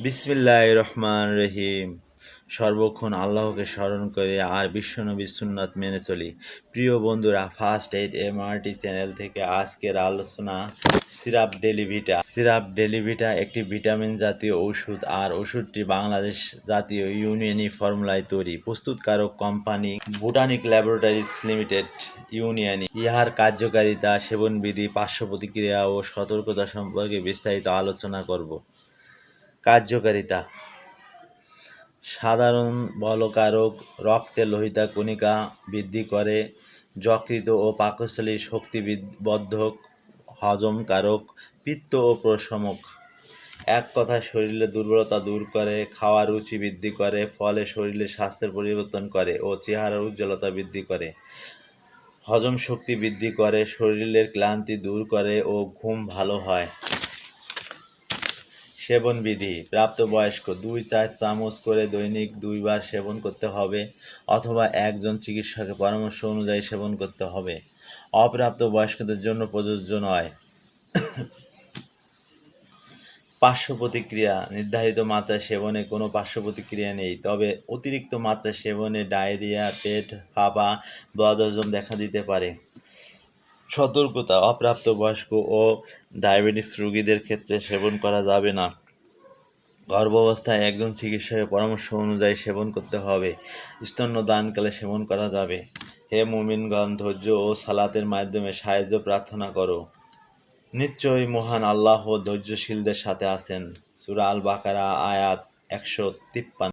বিসমিল্লাহ রহমান রহিম সর্বক্ষণ আল্লাহকে স্মরণ করে আর বিশ্বনবী সুন্নাত মেনে চলি। প্রিয় বন্ধুরা ফার্স্ট এইড এমআরটি চ্যানেল থেকে আজকের আলোচনা সিরাপ ডেলিভিটা। সিরাপ ডেলিভিটা একটি ভিটামিন জাতীয় ওষুধ আর ওষুধটি বাংলাদেশ জাতীয় ইউনিয়নি ফর্মুলায় তৈরি। প্রস্তুতকারক কোম্পানি বুটানিক ল্যাবরেটরিজ লিমিটেড ইউনিয়নি। ইহার কার্যকারিতা, সেবনবিধি, পার্শ্ব প্রতিক্রিয়া ও সতর্কতা সম্পর্কে বিস্তারিত আলোচনা করব। কার্যকারিতা। সাধারণ বলকারক রক্তে লোহিতা কণিকা বৃদ্ধি করে যকৃত ও পাকস্থলী শক্তিবর্ধক হজমকারক, পিত্ত ও প্রশমক। এক কথায় শরীরে দুর্বলতা দূর করে, খাওয়ার রুচি বৃদ্ধি করে, ফলে শরীরে স্বাস্থ্যের পরিবর্তন করে ও চেহারার উজ্জ্বলতা বৃদ্ধি করে। হজম শক্তি বৃদ্ধি করে, শরীরের ক্লান্তি দূর করে ও ঘুম ভালো হয়। সেবন বিধি। প্রাপ্তবয়স্ক দুই চার চামচ করে দৈনিক দুইবার সেবন করতে হবে অথবা একজন চিকিৎসকের পরামর্শ অনুযায়ী সেবন করতে হবে। অপ্রাপ্ত বয়স্কদের জন্য প্রযোজ্য নয়। পার্শ্ব প্রতিক্রিয়া। নির্ধারিত মাত্রায় সেবনে কোনো পার্শ্ব প্রতিক্রিয়া নেই। তবে অতিরিক্ত মাত্রায় সেবনে ডায়রিয়া, পেট ফাঁপা বদহজম দেখা দিতে পারে। সতর্কতা অপ্রাপ্ত বয়স্ক ও ডায়াবেটিস রোগীদের ক্ষেত্রে সেবন করা যাবে না। গর্ভাবস্থায় একজন চিকিৎসকের পরামর্শ অনুযায়ী সেবন করতে হবে। স্তন্যদানকালে সেবন করা যাবে। হে মুমিনগণ, ধৈর্য ও সালাতের মাধ্যমে সাহায্য প্রার্থনা করো। নিশ্চয়ই মহান আল্লাহ ধৈর্যশীলদের সাথে আছেন। সুরা আল বাকারা আয়াত একশো তিপ্পান্ন।